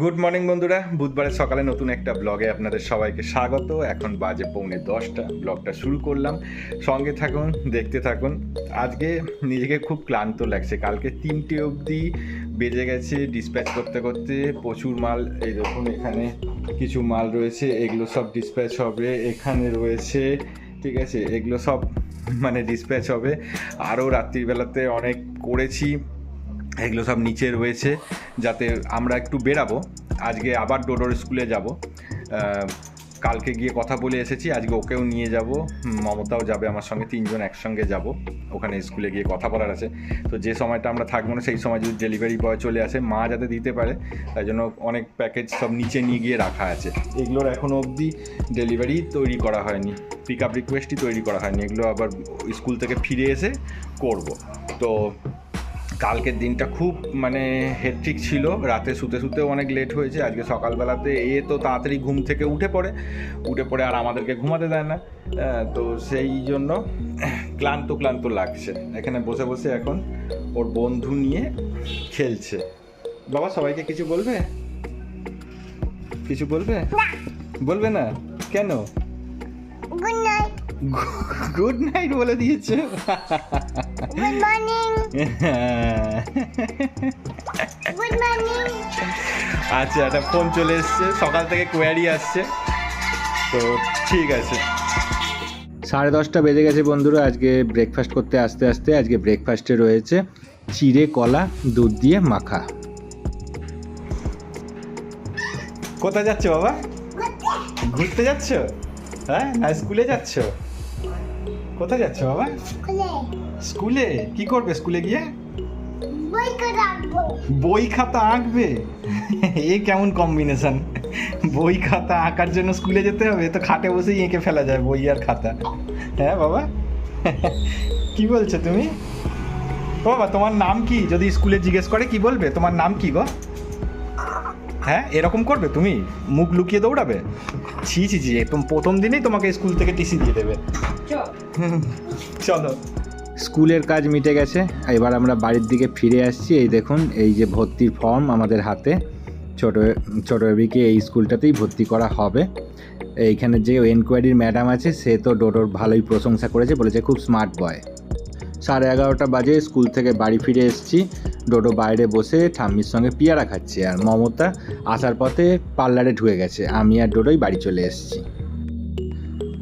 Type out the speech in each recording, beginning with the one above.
Good morning বন্ধুরা। বুধবারের সকালে নতুন একটা ব্লগে আপনাদের সবাইকে স্বাগত। এখন বাজে পৌনে দশটা। ব্লগটা শুরু করলাম। সঙ্গে থাকুন, দেখতে থাকুন। আজকে নিজেকে খুব ক্লান্ত লাগছে। কালকে তিনটে অবধি বেজে গেছে ডিসপ্যাচ করতে করতে। প্রচুর মাল, এই দেখুন এখানে কিছু মাল রয়েছে। এগুলো সব ডিসপ্যাচ হবে। এখানে রয়েছে, ঠিক আছে, এগুলো সব মানে ডিসপ্যাচ হবে। আরও রাত্রিবেলাতে অনেক করেছি। এগুলো সব নিচে রয়েছে, যাতে আমরা একটু বেরাবো। আজকে আবার ডোডোর স্কুলে যাব। কালকে গিয়ে কথা বলে এসেছি, আজকে ওকেও নিয়ে যাব। মমতাও যাবে, আমার সঙ্গে তিনজন একসঙ্গে যাব। ওখানে স্কুলে গিয়ে কথা বলার আছে। তো যে সময়টা আমরা থাকব না, সেই সময় যদি ডেলিভারি বয় চলে আসে, মা যাতে দিতে পারে, তাই জন্য অনেক প্যাকেজ সব নিচে নিয়ে গিয়ে রাখা আছে। এগুলোর এখনও অবধি ডেলিভারি তৈরি করা হয়নি পিক আপ রিকোয়েস্টই তৈরি করা হয়নি। এগুলো আবার স্কুল থেকে ফিরে এসে করব। তো কালকের দিনটা খুব মানে হেট্রিক ছিল। রাতে শুতে শুতেও অনেক লেট হয়েছে। আজকে সকালবেলাতে এ তো তাড়াতাড়ি ঘুম থেকে উঠে পড়ে। উঠে পড়ে আর আমাদেরকে ঘুমাতে দেয় না। তো সেই জন্য ক্লান্ত ক্লান্ত লাগছে। এখানে বসে বসে এখন ওর বন্ধু নিয়ে খেলছে। বাবা সবাইকে কিছু বলবে? কিছু বলবে? বলবে না? কেন? Good night. গুড নাইট বলে দিয়েছে। গুড মর্নিং গুড মর্নিং আচ্ছা একটা ফোন চলে এসছে। সকাল থেকে কোয়ারি আসছে। তো ঠিক আছে। সাড়ে দশটা বেজে গেছে বন্ধুরা। আজকে ব্রেকফাস্ট করতে আসতে আসতে আজকে ব্রেকফাস্টে রয়েছে চিড়ে কলা দুধ দিয়ে মাখা। কোথায় যাচ্ছ বাবা? ঘুরতে যাচ্ছ? হ্যাঁ না স্কুলে যাচ্ছ? কোথায় যাচ্ছ বাবা? স্কুলে। কি করবে স্কুলে গিয়ে? বই বই খাতা আঁকবে? এ কেমন কম্বিনেশন বই খাতা আঁকার জন্য স্কুলে যেতে হবে তো খাটে বসেই এঁকে ফেলা যায় বই আর খাতা। হ্যাঁ বাবা? কি বলছো তুমি? বাবা তোমার নাম কি? যদি স্কুলে জিজ্ঞেস করে কি বলবে? তোমার নাম কি গো? হ্যাঁ এরকম করবে তুমি মুখ লুকিয়ে দৌড়াবে? ছি ছি ছি একদম প্রথম দিনেই তোমাকে স্কুল থেকে টিসি দিয়ে দেবে। চলো। স্কুলের কাজ মিটে গেছে এবার আমরা বাড়ির দিকে ফিরে আসছি। এই দেখুন এই যে ভর্তির ফর্ম আমাদের হাতে। ছোট ছোট বেবিকে এই স্কুলটাতেই ভর্তি করা হবে। এইখানে যে এনকোয়ারির ম্যাডাম আছে সে তো ডোডোর ভালোই প্রশংসা করেছে বলেছে খুব স্মার্ট বয় সাড়ে এগারোটা বাজে স্কুল থেকে বাড়ি ফিরে এসেছি। ডোডো বাইরে বসে ঠাম্মির সঙ্গে পিয়ারা খাচ্ছে আর মমতা আসার পথে পার্লারে ঢুকে গেছে। আমি আর ডোডোই বাড়ি চলে এসেছি।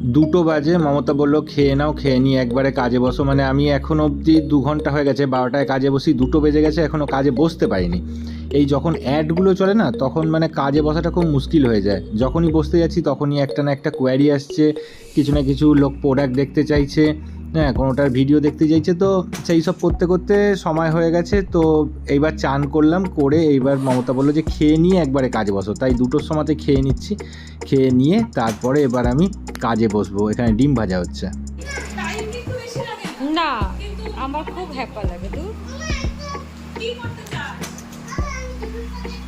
দুটো বাজে, মমতা বলল, খেয়ে নাও, খেয়ে নিয়ে একবারে কাজে বসো। মানে আমি এখন অবধি দু ঘণ্টা হয়ে গেছে, বারোটায় কাজে বসি, দুটো বেজে গেছে এখনও কাজে বসতে পারিনি। এই যখন অ্যাডগুলো চলে না, তখন মানে কাজে বসাটা খুব মুশকিল হয়ে যায়। যখনই বসতে যাচ্ছি, তখনই একটা না একটা কোয়ারি আসছে, কিছু না কিছু লোক প্রোডাক্ট দেখতে চাইছে হ্যাঁ কোনোটার ভিডিও দেখতে চাইছে তো সেই সব করতে করতে সময় হয়ে গেছে তো এইবার চান করলাম করে এইবার মমতা বলল যে খেয়ে নিয়ে একবারে কাজে বসো। তাই দুটোর সময়তে খেয়ে নিচ্ছি খেয়ে নিয়ে তারপরে এবার আমি কাজে বসবো এখানে ডিম ভাজা হচ্ছে। না আমার খুব হ্যাপা লাগে তো ডোডো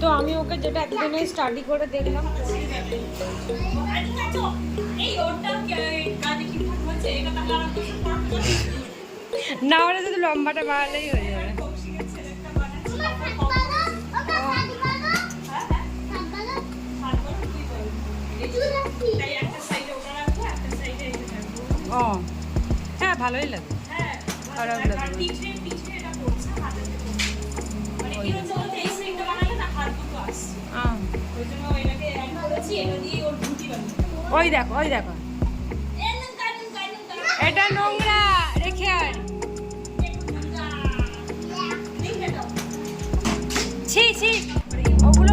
তো আমি ওকে যেটা এতদিনে স্টাডি করে দেখলাম। না হলে শুধু লম্বাটা বাড়ালেই হয়ে যাবে। ও হ্যাঁ ভালোই লাগে। খারাপ লাগে। ওই দেখো ওই দেখো। এটা নোংরা রেখে আর ছি ছি। ওগুলো